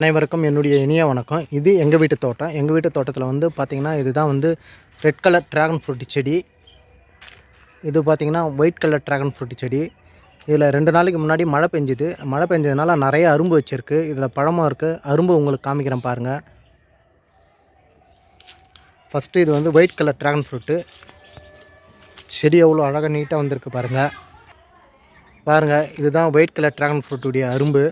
அனைவருக்கும் என்னுடைய இனிய வணக்கம். இது எங்கள் வீட்டு தோட்டம். எங்கள் வீட்டு தோட்டத்தில் வந்து பார்த்திங்கன்னா இதுதான் வந்து ரெட் கலர் ட்ராகன் ஃப்ரூட் செடி. இது பார்த்திங்கன்னா ஒயிட் கலர் ட்ராகன் ஃப்ரூட் செடி. இதில் ரெண்டு நாளைக்கு முன்னாடி மழை பெஞ்சுது. மழை பெஞ்சதுனால நிறைய அரும்பு வச்சுருக்கு. இதில் பழமும் இருக்குது அரும்பு உங்களுக்கு காமிக்கிறேன் பாருங்கள் ஃபஸ்ட்டு இது வந்து ஒயிட் கலர் ட்ராகன் ஃப்ரூட்டு செடி எவ்வளோ அழகாக நீட்டாக வந்திருக்கு பாருங்கள் பாருங்கள் இதுதான் ஒயிட் கலர் ட்ராகன் ஃப்ரூட்டுடைய அரும்பு.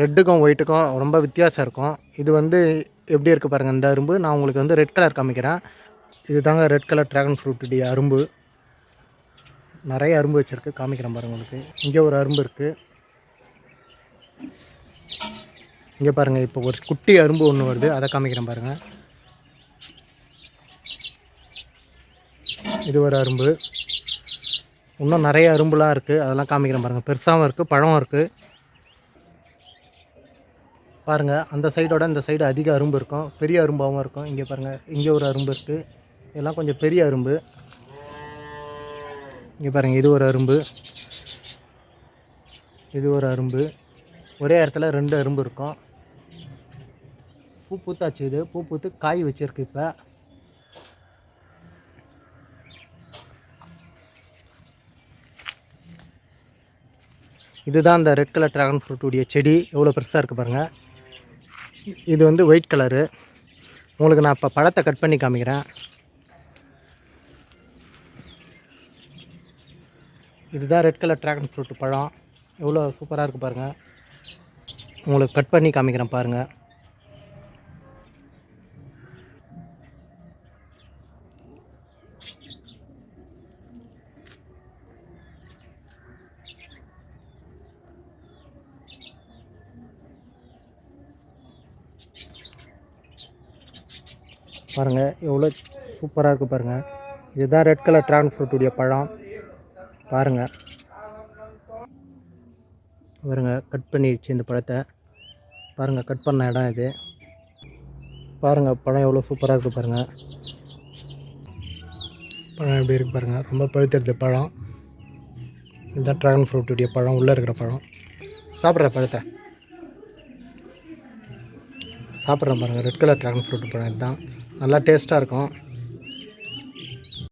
ரெட்டுக்கும் ஒயிட்டுக்கும் ரொம்ப வித்தியாசம் இருக்கும். இது வந்து எப்படி இருக்குது பாருங்கள் இந்த அரும்பு. நான் உங்களுக்கு வந்து ரெட் கலர் காமிக்கிறேன். இது தாங்க ரெட் கலர் ட்ராகன் ஃப்ரூட்டுடைய அரும்பு. நிறைய அரும்பு வச்சுருக்கு காமிக்கிறேன் பாருங்கள் உங்களுக்கு. இங்கே ஒரு அரும்பு இருக்குது இங்கே பாருங்கள் இப்போ ஒரு குட்டி அரும்பு ஒன்று வருது அதை காமிக்கிறேன் பாருங்கள் இது ஒரு அரும்பு. இன்னும் நிறைய அரும்புலாம் இருக்குது அதெல்லாம் காமிக்கிறேன் பாருங்கள் பெருசாகவும் இருக்குது பழமும் இருக்குது பாருங்கள் அந்த சைடோட இந்த சைடு அதிக அரும்பு இருக்கும். பெரிய அரும்பாகவும் இருக்கும். இங்கே பாருங்கள் இங்கே ஒரு அரும்பு இருக்குது இதெல்லாம் கொஞ்சம் பெரிய அரும்பு. இங்கே பாருங்கள் இது ஒரு அரும்பு. இது ஒரு அரும்பு. ஒரே இடத்துல ரெண்டு அரும்பு இருக்கும். பூ பூத்தாச்சு இது. பூ பூத்து காய் வச்சிருக்கு இப்போ. இதுதான் அந்த ரெட் கலர் ட்ராகன் ஃப்ரூட்டுடைய செடி. எவ்வளோ பெருசாக இருக்குது பாருங்கள் இது வந்து ஒயிட் கலரு உங்களுக்கு நான் இப்போ பழத்தை கட் பண்ணி காமிக்கிறேன். இதுதான் ரெட் கலர் ட்ராகன் ஃப்ரூட் பழம். எவ்வளோ சூப்பராக இருக்குது பாருங்கள் உங்களுக்கு கட் பண்ணி காமிக்கிறேன் பாருங்கள் பாருங்கள் எவ்வளோ சூப்பராக இருக்குது பாருங்கள் இதுதான் ரெட் கலர் ட்ராகன் ஃப்ரூட்டுடைய பழம். பாருங்கள் பாருங்க கட் பண்ணிடுச்சு இந்த பழத்தை. பாருங்கள் கட் பண்ண இடம் இது. பாருங்கள் பழம் எவ்வளோ சூப்பராக இருக்குது பாருங்கள் பழம் எப்படி இருக்குது பாருங்கள் ரொம்ப பழுத்தெடுத்த பழம். இதுதான் ட்ராகன் ஃப்ரூட்டுடைய பழம். உள்ளே இருக்கிற பழம். சாப்பிட்ற பழத்தை. சாப்பிட்றேன் பாருங்கள் ரெட் கலர் ட்ராகன் ஃப்ரூட் பழம் இதுதான். நல்லா டேஸ்ட்டாக இருக்கும்.